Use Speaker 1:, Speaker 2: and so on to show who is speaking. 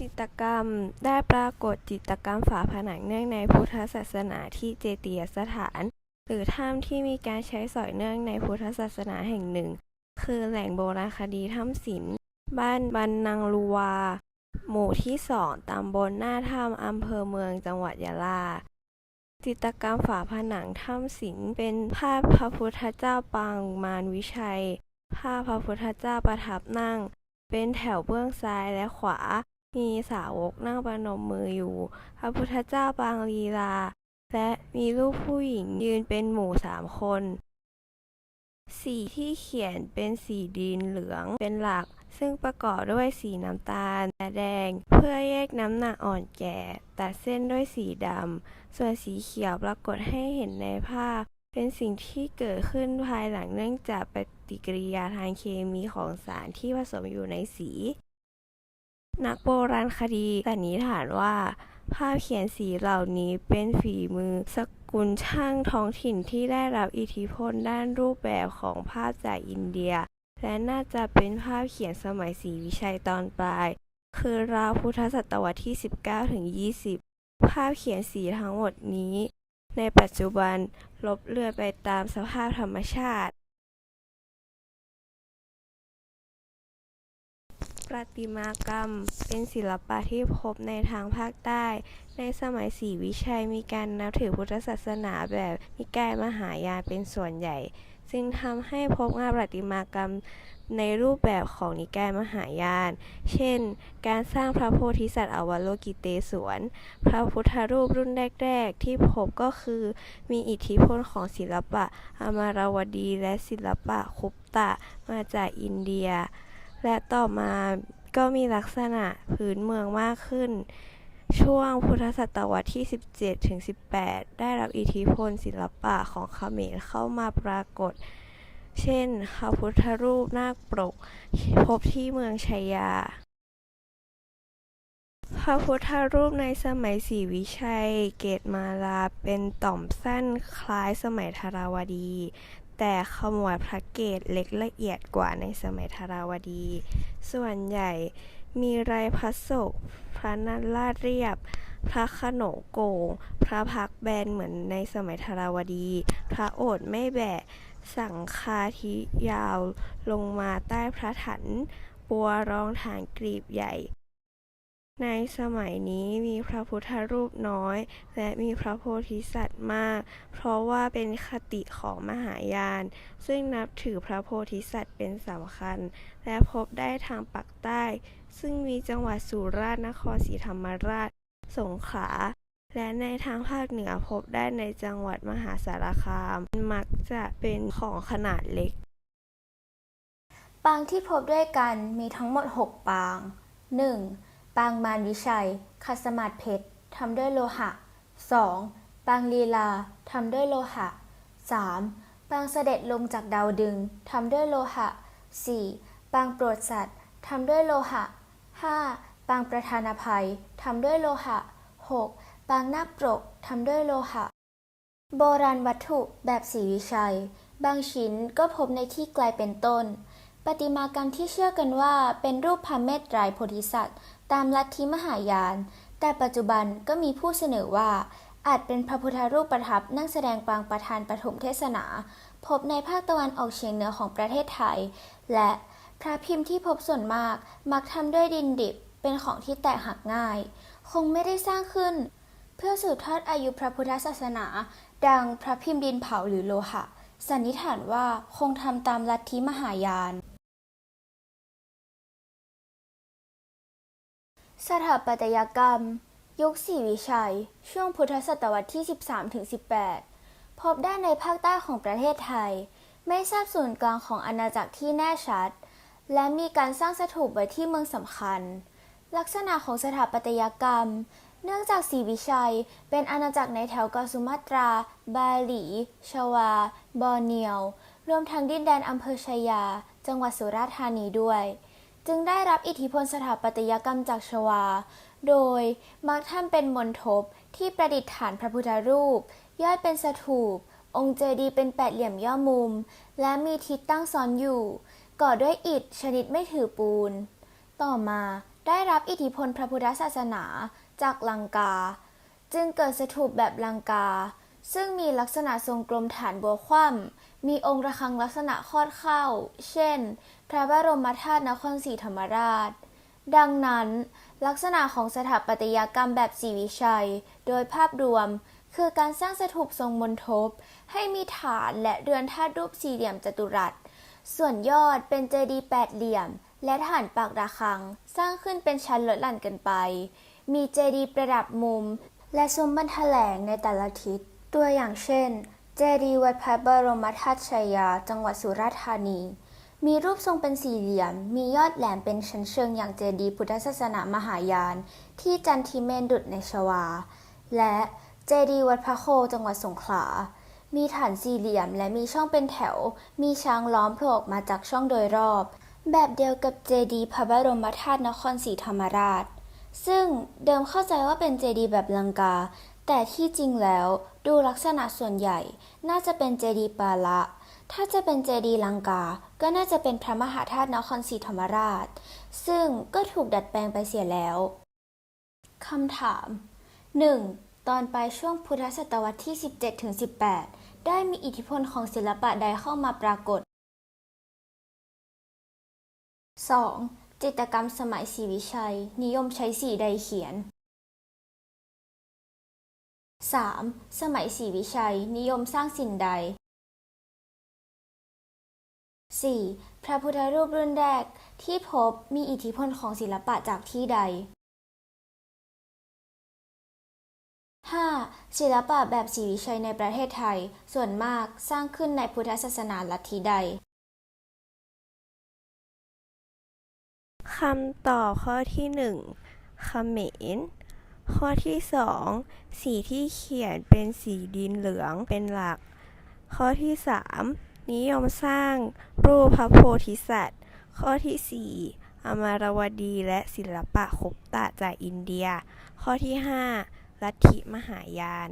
Speaker 1: จิตกรรมได้ปรากฏจิตกรรมฝาผนังเนื่องในพุทธศาสนาที่เจดียสถาน หรือถ้ำที่มีการใช้สอยเนื่องในพุทธศาสนาแห่งหนึ่ง คือแหล่งโบราณคดีถ้ำศิลป์บ้านบันนังลูวา หมู่ที่สองตำบลหน้าถ้ำอำเภอเมืองจังหวัดยะลาจิตกรรมฝาผนังถ้ำศิลป์เป็นภาพพระพุทธเจ้าปางมารวิชัย ภาพพระพุทธเจ้าประทับนั่ง เป็นแถวเบื้องซ้ายและขวา มีสาวกนั่งประนมมืออยู่ พระพุทธเจ้าปางลีลา และมีรูปผู้หญิงยืนเป็นหมู่สามคน สีที่เขียนเป็นสีดินเหลืองเป็นหลัก ซึ่งประกอบด้วยสีน้ำตาลและแดง เพื่อแยกน้ำหนักอ่อนแก่ ตัดเส้นด้วยสีดำ ส่วนสีเขียวปรากฏให้เห็นในภาพเป็นสิ่งที่เกิดขึ้นภายหลังเนื่องจากปฏิกิริยาทางเคมีของสารที่ผสมอยู่ในสี นักโบราณคดีสันนิษฐานว่า ภาพเขียนสีเหล่านี้เป็นฝีมือสกุลช่างท้องถิ่นที่ได้รับอิทธิพลด้านรูปแบบของภาพจากอินเดีย และน่าจะเป็นภาพเขียนสมัยศรีวิชัยตอนปลาย คือราวพุทธศตวรรษที่ 19ถึง20 ภาพเขียนสีทั้งหมดนี้ ในปัจจุบันลบเลือนไปตามสภาพธรรมชาติ ประติมากรรม เป็นศิลปะที่พบในทางภาคใต้ ในสมัยศรีวิชัยมีการนับถือพุทธศาสนาแบบนิกายมหายานเป็นส่วนใหญ่ซึ่งทำให้พบงานประติมากรรมในรูปแบบของนิกายมหายาน เช่น การสร้างพระโพธิสัตว์อวโลกิเตศวรพระพุทธรูปรุ่นแรก ๆ ที่พบก็คือมีอิทธิพลของศิลปะอมาราวดีและศิลปะคุปตะมาจากอินเดีย และต่อมาก็มีลักษณะพื้นเมืองมากขึ้น ช่วงพุทธศตวรรษที่ 17 ถึง 18 ได้รับอิทธิพลศิลปะของเขมรเข้ามาปรากฏ เช่นพระพุทธรูปนาคปรกพบที่เมืองชัยยา พระพุทธรูปในสมัยศรีวิชัย เกตมาลาเป็นต่อมสั้นคล้ายสมัยธาราวดี แต่ขมวดพระเกตเล็กละเอียดกว่าในสมัยธาราวดี ส่วนใหญ่มีลายพระศก พระนันลาดเรียบ พระขนงโกง พระพักแบนเหมือนในสมัยธาราวดี พระโอษฐ์ไม่แบะ สังฆาธิยาวลงมาใต้พระถันบัวรองฐานกรีบใหญ่ ในสมัยนี้มีพระพุทธรูปน้อย และมีพระโพธิสัตว์มาก เพราะว่าเป็นคติของมหายาน ซึ่งนับถือพระโพธิสัตว์เป็นสำคัญ และพบได้ทางปักใต้ ซึ่งมีจังหวัดสุราษฎร์นครศรีธรรมราช สงขลาและในทางภาคเหนือพบได้ในจังหวัดมหาสารคาม มักจะเป็นของขนาดเล็ก
Speaker 2: ปางที่พบด้วยกันมีทั้งหมด 6 ปาง 1. ปางมารวิชัยคัสมาศเพชรทำด้วยโลหะ 2. ปางลีลาทำด้วยโลหะ 3. ปางเสด็จลงจากดาวดึงทำด้วยโลหะ 4. ปางโปรดสัตว์ทำด้วยโลหะ 5. ปางประธานภัยทำด้วยโลหะ 6. ปางนาคปรกทำด้วยโลหะ โบราณวัตถุแบบศรีวิชัย บางชิ้นก็พบในที่ไกลเป็นต้น ประติมากรรมที่เชื่อกันว่าเป็นรูปพระเมตไตรโพธิสัตว์ ตามลัทธิมหายาน แต่ปัจจุบันก็มีผู้เสนอว่า อาจเป็นพระพุทธรูปประทับนั่งแสดงปางประธานปฐมเทศนา พบในภาคตะวันออกเฉียงเหนือของประเทศไทย และพระพิมพ์ที่พบส่วนมากมักทำด้วยดินดิบเป็นของที่แตกหักง่าย คงไม่ได้สร้างขึ้น เพื่อสืบทอดอายุพระพุทธศาสนา ดังพระพิมพ์ดินเผาหรือโลหะสันนิษฐานว่าคงทำตามลัทธิมหายาน สถาปัตยกรรม ยุคศรีวิชัย ช่วงพุทธศตวรรษที่ 13-18 พบได้ในภาคใต้ของประเทศไทย ไม่ทราบศูนย์กลางของอาณาจักรที่แน่ชัด และมีการสร้างสถูปไว้ที่เมืองสำคัญ ลักษณะของสถาปัตยกรรม เนื่องจากศรีวิชัย เป็นอาณาจักรในแถวเกาะสุมาตรา บาหลี ชวา บอร์เนียว รวมทั้งดินแดนอำเภอชายา จังหวัดสุราษฎร์ธานีด้วย จึงได้รับอิทธิพลสถาปัตยกรรมจากชวา โดยมักทำเป็นมณฑปที่ประดิษฐานพระพุทธรูป ย่อดเป็นสถูป องค์เจดีย์เป็นแปดเหลี่ยมย่อมุม และมีทิศตั้งซ้อนอยู่ ก่อด้วยอิฐชนิดไม่ถือปูน ต่อมาได้รับอิทธิพลพระพุทธศาสนาจากลังกา จึงเกิดสถูปแบบลังกา ซึ่งมีลักษณะทรงกลมฐานบัวคว่ำมีองค์ระฆังลักษณะคอดเข้า เช่น พระบรมธาตุนครศรีธรรมราช ดังนั้น ลักษณะของสถาปัตยกรรมแบบศรีวิชัย โดยภาพรวม คือการสร้างสถูปทรงมณฑปให้มีฐานและเรือนธาตุรูปสี่เหลี่ยมจัตุรัส ส่วนยอดเป็นเจดีย์แปดเหลี่ยม และฐานปากระฆัง สร้างขึ้นเป็นชั้นลดหลั่นกันไป มีเจดีย์ประดับมุม และซุ้มบรรทแถลงในแต่ละทิศ ตัวอย่างเช่น เจดีย์วัดพระบรมธาตุชัยยา จังหวัดสุราษฎร์ธานี มีรูปทรงเป็นสี่เหลี่ยม มียอดแหลมเป็นชั้นเชิงอย่างเจดีย์พุทธศาสนามหายาน ที่จันทิเมนดุจในชวา และเจดีย์วัดพระโคจังหวัดสงขลา มีฐานสี่เหลี่ยมและมีช่องเป็นแถว มีช้างล้อมโผล่ออกมาจากช่องโดยรอบ แบบเดียวกับเจดีย์พระบรมธาตุนครศรีธรรมราช ซึ่งเดิมเข้าใจว่าเป็นเจดีย์แบบลังกา แต่ที่จริงแล้วดูลักษณะส่วนใหญ่ น่าจะเป็นเจดีย์ปาละ ถ้าจะเป็นเจดีย์ลังกา ก็น่าจะเป็นพระมหาธาตุนครศรีธรรมราช ซึ่งก็ถูกดัดแปลงไปเสียแล้วคำถาม 1. ตอนปลายช่วงพุทธศตวรรษที่ 17-18 ได้มีอิทธิพลของศิลปะใดเข้ามาปรากฏ 2. จิตรกรรมสมัยศรีวิชัย นิยมใช้สีใดเขียน 3. สมัยศรีวิชัย นิยมสร้างสิ่งใด 4. พระพุทธรูปรุ่นแรกที่พบมีอิทธิพลของศิลปะจากที่ใด 5. ศิลปะแบบศรีวิชัยในประเทศไทย ส่วนมากสร้างขึ้นในพุทธศาสนาลัทธิใด
Speaker 1: คำตอบข้อที่หนึ่งเขมร ข้อที่สองสีที่เขียนเป็นสีดินเหลืองเป็นหลัก ข้อที่สามนิยมสร้างรูปพระโพธิสัตว์ ข้อที่สี่อมรวดีและศิลปะคบตะจากอินเดีย ข้อที่ห้าลัทธิมหายาน